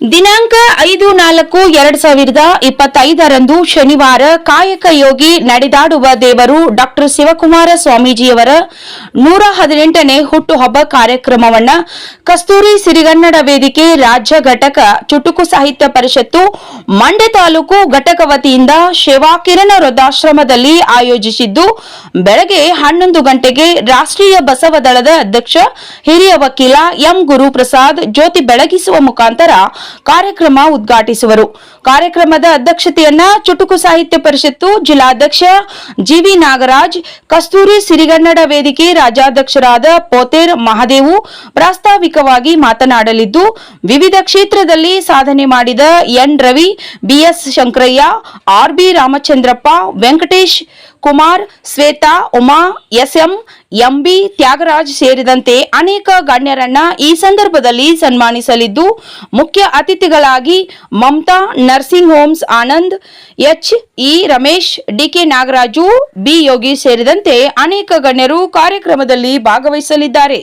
ದಿನಾಂಕ ಐದು ನಾಲ್ಕು ಎರಡ್ ಸಾವಿರದ ಇಪ್ಪತ್ತೈದರಂದು ಶನಿವಾರ ಕಾಯಕ ಯೋಗಿ ನಡೆದಾಡುವ ದೇವರು ಡಾಕ್ಟರ್ ಶಿವಕುಮಾರ ಸ್ವಾಮೀಜಿಯವರ ನೂರ ಹದಿನೆಂಟನೇ ಹುಟ್ಟುಹಬ್ಬ ಕಾರ್ಯಕ್ರಮವನ್ನ ಕಸ್ತೂರಿ ಸಿರಿಗನ್ನಡ ವೇದಿಕೆ ರಾಜ್ಯ ಘಟಕ ಚುಟುಕು ಸಾಹಿತ್ಯ ಪರಿಷತ್ತು ಮಂಡ್ಯ ತಾಲೂಕು ಘಟಕ ವತಿಯಿಂದ ಶಿವಾಕಿರಣ ಕಿರಣ ವೃದ್ಧಾಶ್ರಮದಲ್ಲಿ ಆಯೋಜಿಸಿದ್ದು, ಬೆಳಗ್ಗೆ ಹನ್ನೊಂದು ಗಂಟೆಗೆ ರಾಷ್ಟ್ರೀಯ ಬಸವ ದಳದ ಅಧ್ಯಕ್ಷ ಹಿರಿಯ ವಕೀಲ ಎಂ ಗುರುಪ್ರಸಾದ್ ಜ್ಯೋತಿ ಬೆಳಗಿಸುವ ಮುಖಾಂತರ ಕಾರ್ಯಕ್ರಮ ಉದ್ಘಾಟಿಸುವರು. ಕಾರ್ಯಕ್ರಮದ ಅಧ್ಯಕ್ಷತೆಯನ್ನ ಚುಟುಕು ಸಾಹಿತ್ಯ ಪರಿಷತ್ತು ಜಿಲ್ಲಾಧ್ಯಕ್ಷ ಜಿವಿ ನಾಗರಾಜ್, ಕಸ್ತೂರಿ ಸಿರಿಗನ್ನಡ ವೇದಿಕೆ ರಾಜ್ಯಾಧ್ಯಕ್ಷರಾದ ಪೋತೇರ್ ಮಹಾದೇವು ಪ್ರಾಸ್ತಾವಿಕವಾಗಿ ಮಾತನಾಡಲಿದ್ದು, ವಿವಿಧ ಕ್ಷೇತ್ರದಲ್ಲಿ ಸಾಧನೆ ಮಾಡಿದ N. Ravi BS Shankaraiah RB Ramachandrappa, Venkatesh Kumar, Shweta, Uma, SM, MB, Thyagaraj ಸೇರಿದಂತೆ ಅನೇಕ ಗಣ್ಯರನ್ನ ಈ ಸಂದರ್ಭದಲ್ಲಿ ಸನ್ಮಾನಿಸಲಿದ್ದು, ಮುಖ್ಯ ಅತಿಥಿಗಳಾಗಿ Mamata, nursing homes Anand H E Ramesh, DK Nagaraju, B Yogi ಸೇರಿದಂತೆ ಅನೇಕ ಗಣ್ಯರು ಕಾರ್ಯಕ್ರಮದಲ್ಲಿ ಭಾಗವಹಿಸಲಿದ್ದಾರೆ.